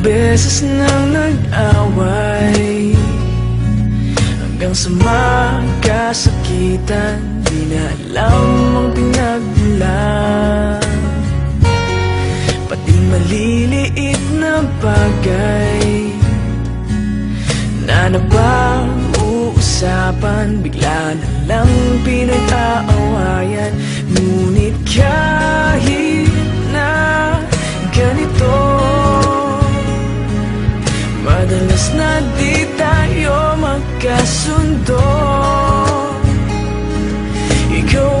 Beses nang nag-away Hanggang sa magkasakitan Di na Lang pinag-aawayan Ngunit kahit na ganito Madalas na di tayo magkasundo. Ikaw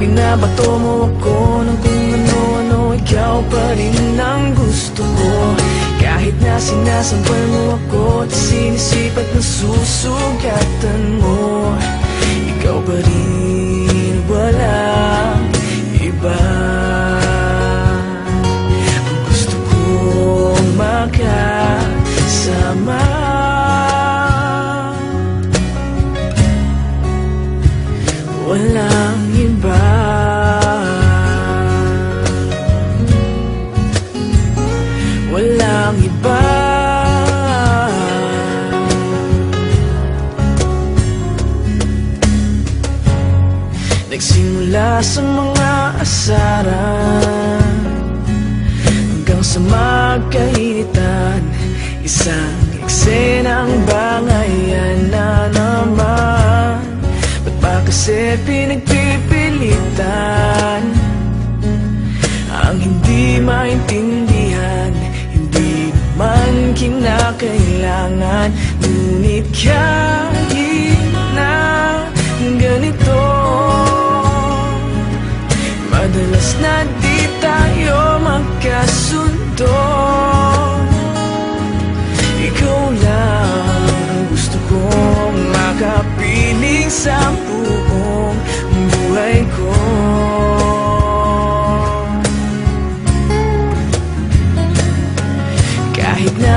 binabato mo ako ng kung ano-ano Ikaw pa rin ang gusto ko? Kahit na sinasampal mo ako At sinisipat na susugatan mo Ikaw pa rin walang iba. Ang gusto kong makasama. Walang Walang iba. Nagsimula sa mga asaran Hanggang sa magkainitan. Isang eksenang bangayan na naman. Ba't ba kasi pinagpipilitan? Ang hindi maintindihan Kahit na ganito Madalas na di tayo magkasundo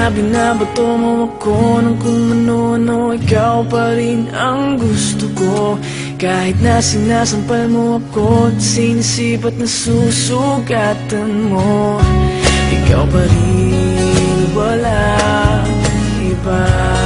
na binabato mo? Ako ng kung ano-ano Ikaw pa rin ang gusto ko. Kahit na sinasampal mo ako At sinisipat na susugatan mo Ikaw pa rin wala iba